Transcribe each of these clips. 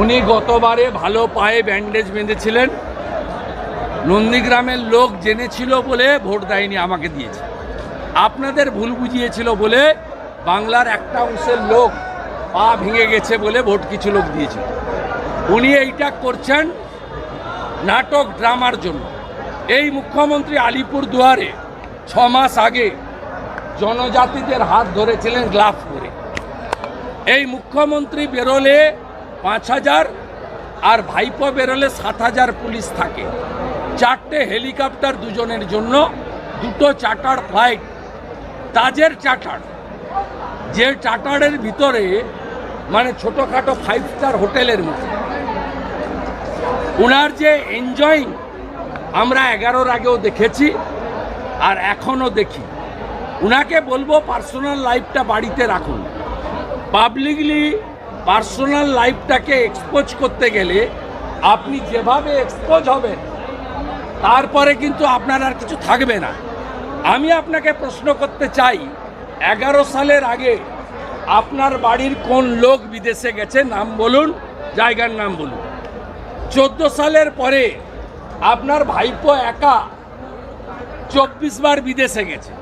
উনি গতবারে ভালো পায়ে ব্যান্ডেজ বেঁধেছিলেন। নন্দীগ্রামের লোক জেনেছিল বলে ভোট দেয়নি, আমাকে দিয়েছে। আপনাদের ভুল বুঝিয়েছিল বলে বাংলার একটা অংশের লোক পা ভেঙে গেছে বলে ভোট কিছু লোক দিয়েছিল। উনি এইটা করছেন নাটক, ড্রামার জন্য। এই মুখ্যমন্ত্রী আলিপুর দুয়ারে ছ মাস আগে জনজাতিদের হাত ধরেছিলেন গ্লাভ করে এই মুখ্যমন্ত্রী বেরোলে পাঁচ হাজার আর ভাইপো বেরোলে সাত হাজার পুলিশ থাকে। চারটে হেলিকপ্টার দুজনের জন্য, দুটো চার্টার ফ্লাইট, তাজের চার্টার যে চার্টারের ভিতরে মানে ছোটোখাটো ফাইভ স্টার হোটেলের মতো। ওনার যে এনজয়িং আমরা এগারোর আগেও দেখেছি, আর এখনও দেখি। উনাকে বলব পার্সোনাল লাইফটা বাড়িতে রাখুন। পাবলিকলি পার্সোনাল লাইফটাকে এক্সপোজ করতে গেলে আপনি যেভাবে এক্সপোজ হবেন, তারপরে কিন্তু আপনার আর কিছু থাকবে না। আমি আপনাকে প্রশ্ন করতে চাই, এগারো সালের আগে আপনার বাড়ির কোন লোক বিদেশে গেছে? নাম বলুন, জায়গার নাম বলুন। চোদ্দ সালের পরে আপনার ভাইপো একা চব্বিশ বার বিদেশে গেছে।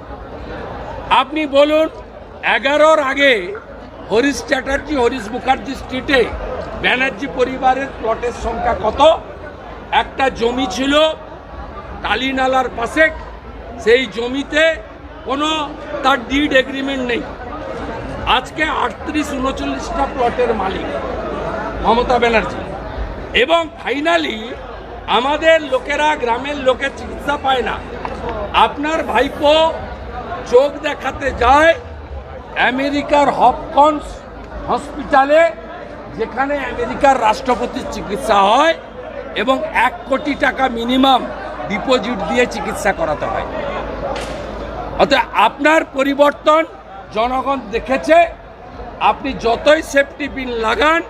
আপনি বলুন, এগারোর আগে হরিশ চ্যাটার্জি, হরিশ মুখার্জি স্ট্রিটে ব্যানার্জি পরিবারের প্লটের সংখ্যা কত? একটা জমি ছিল টালিনালার পাশে, সেই জমিতে কোনো তার ডিড এগ্রিমেন্ট নেই। আজকে আটত্রিশ উনচল্লিশটা প্লটের মালিক মমতা ব্যানার্জি। এবং ফাইনালি আমাদের লোকেরা, গ্রামের লোকের চিকিৎসা পায় না। আপনার ভাইপো চোখ দেখাতে যায় আমেরিকার হপকন্স হসপিটালে, যেখানে আমেরিকার রাষ্ট্রপতির চিকিৎসা হয় এবং এক কোটি টাকা মিনিমাম ডিপোজিট দিয়ে চিকিৎসা করাতে হয়। অতএব আপনার পরিবর্তন জনগণ দেখেছে, আপনি যতই সেফটি পিন লাগান,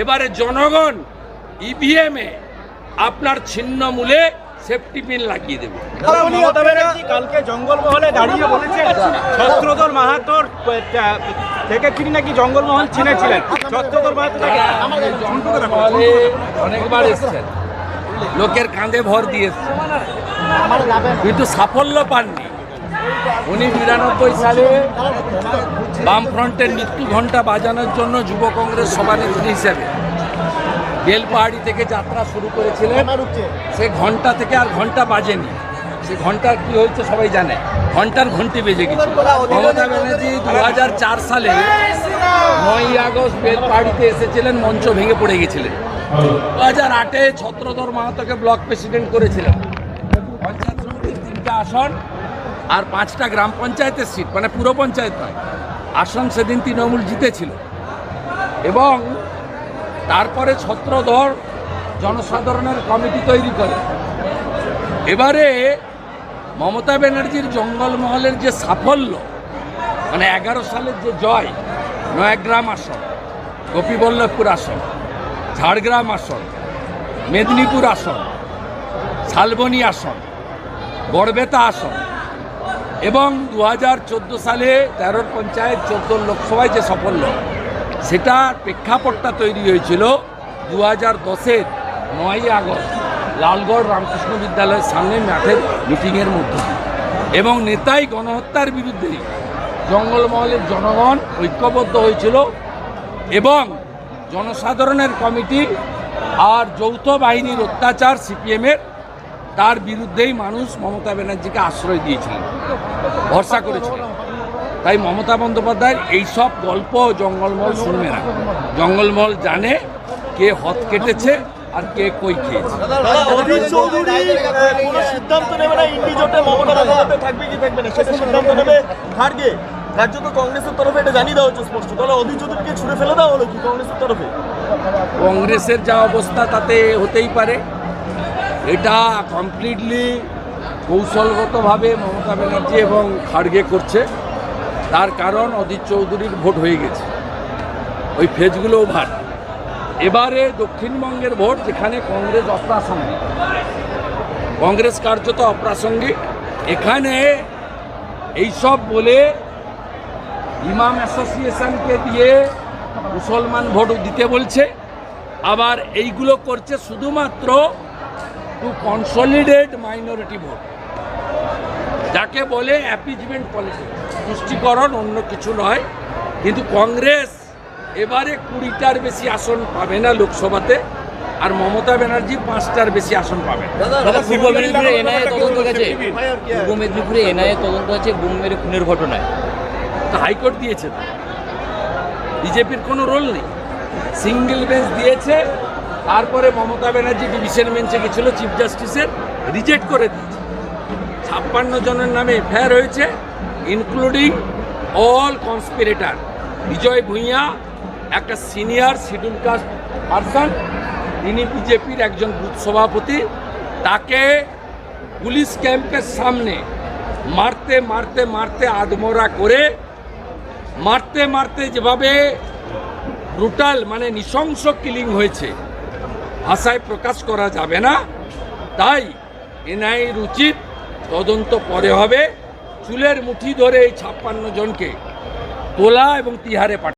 এবারে জনগণ ইভিএমে আপনার ছিন্ন মূলে সেফটি পিন লাগিয়ে দেবে। কালকে জঙ্গলমহলে দাঁড়িয়ে বলেছেন ছত্রধর মাহাতোর থেকে তিনি নাকি জঙ্গলমহল চিনেছিলেন। ছত্রধর মাহাতো অনেকবার এসছেন। লোকের কাঁধে ভর দিয়ে এসছেন কিন্তু সাফল্য পাননি। উনি বিরানব্বই সালে বামফ্রন্টের মৃত্যু ঘণ্টা বাজানোর জন্য যুব কংগ্রেস সভানেত্রী হিসেবে বেলপাহাড়ি থেকে যাত্রা শুরু করেছিলেন। সে ঘণ্টা থেকে আর ঘণ্টা বাজেনি। সে ঘণ্টার কি হয়েছে সবাই জানে। ঘণ্টার ঘন্টি বেজে গেছে। মমতা ব্যানার্জি দু হাজার চার সালে নয়ই আগস্ট বেলপাহাড়িতে এসেছিলেন মঞ্চ ভেঙে পড়ে গেছিলেন। দু হাজার আটে ছত্রধর মাহাতোকে ব্লক প্রেসিডেন্ট করেছিলেন। পঞ্চায়েত সমিতির তিনটা আসন আর পাঁচটা গ্রাম পঞ্চায়েতের সিট মানে পুরো পঞ্চায়েত নয়। আসন সেদিন তৃণমূল জিতেছিল। এবং তারপরে ছত্রধর জনসাধারণের কমিটি তৈরি করে। এবারে মমতা ব্যানার্জির জঙ্গলমহলের যে সাফল্য মানে এগারো সালের যে জয়, নয়াগ্রাম আসন, গোপীবল্লভপুর আসন, ঝাড়গ্রাম আসন, মেদিনীপুর আসন, শালবনী আসন গড়বেতা আসন এবং দু হাজার চোদ্দ সালে তেরোর পঞ্চায়েত, চোদ্দোর লোকসভায় যে সাফল্য সেটার প্রেক্ষাপটটা তৈরি হয়েছিল দু হাজার দশের নয়ই আগস্ট লালগড় রামকৃষ্ণ বিদ্যালয়ের সামনে মাঠের মিটিংয়ের মধ্যে। এবং নেতাই গণহত্যার বিরুদ্ধে জঙ্গলমহলের জনগণ ঐক্যবদ্ধ হয়েছিল এবং জনসাধারণের কমিটি আর যৌথ বাহিনীর অত্যাচার সিপিএমের, তার বিরুদ্ধেই মানুষ মমতা ব্যানার্জিকে আশ্রয় দিয়েছিলেন ভরসা করেছিলেন তাই মমতা বন্দ্যোপাধ্যায়ের এইসব গল্প জঙ্গলমহল শুনবে না। জঙ্গলমহল জানে কে হত কেটেছে আর কে কই খেয়েছে। সিদ্ধান্ত নেবে না ইন্ডি জোটে মমতা বন্দ্যোপাধ্যায় থাকবে কি থাকবে না? সেটা সিদ্ধান্ত নেবে খার্গে রাজ্য তো কংগ্রেসের তরফে এটা জানিয়ে দেওয়া হচ্ছে স্পষ্ট। তাহলে অধীর চৌধুরীকে ছুড়ে ফেলে দেওয়া হলো কি কংগ্রেসের তরফে? কংগ্রেসের যা অবস্থা তাতে হতেই পারে। এটা কমপ্লিটলি কৌশলগতভাবে মমতা ব্যানার্জি এবং খাড়গে করছে। তার কারণ অধীর চৌধুরীর ভোট হয়ে গেছে। ওই ফেজগুলো ওভার। এবারে দক্ষিণবঙ্গের ভোট, যেখানে কংগ্রেস অপ্রাসঙ্গিক। কংগ্রেস কার্যত অপ্রাসঙ্গিক। এখানে এইসব বলে ইমাম অ্যাসোসিয়েশনকে দিয়ে মুসলমান ভোট দিতে বলছে। আবার এইগুলো করছে শুধুমাত্র টু কনসলিডেট মাইনরিটি ভোট। যাকে বলে অ্যাপিজমেন্ট পলিসি তুষ্টিকরণ অন্য কিছু নয় কিন্তু কংগ্রেস এবারে কুড়িটার বেশি আসন পাবে না লোকসভাতে আর মমতা ব্যানার্জি পাঁচটার বেশি আসন পাবে। পূর্ব মেদিনীপুরে এনআইএ তদন্ত গেছে পূর্ব মেদিনীপুরে এনআইএ তদন্ত আছে বুম মেরে খুনের ঘটনায়। তা হাইকোর্ট দিয়েছে বিজেপির কোনো রোল নেই। সিঙ্গেল বেঞ্চ দিয়েছে তারপরে মমতা ব্যানার্জি ডিভিশন বেঞ্চে গেছিল চিফ জাস্টিসের রিজেক্ট করে দিয়েছে। ছাপ্পান্ন জনের নামে এফআইআর হয়েছে including all conspirator Vijay Bhuiyan, একটা সিনিয়র শিডিউল কাস্ট পারসন তিনি বিজেপির একজন বুথ সভাপতি। তাকে পুলিশ ক্যাম্পের সামনে মারতে মারতে মারতে আদমরা করে, মারতে মারতে যেভাবে ব্রুটাল মানে নৃশংস কিলিং হয়েছে, ভাষায় প্রকাশ করা যাবে না। তাই এনআইর উচিত তদন্ত পরে হবে। চুলের মুঠি ধরে এই ছাপ্পান্ন জনকে তোলা এবং তিহারে পাঠানো।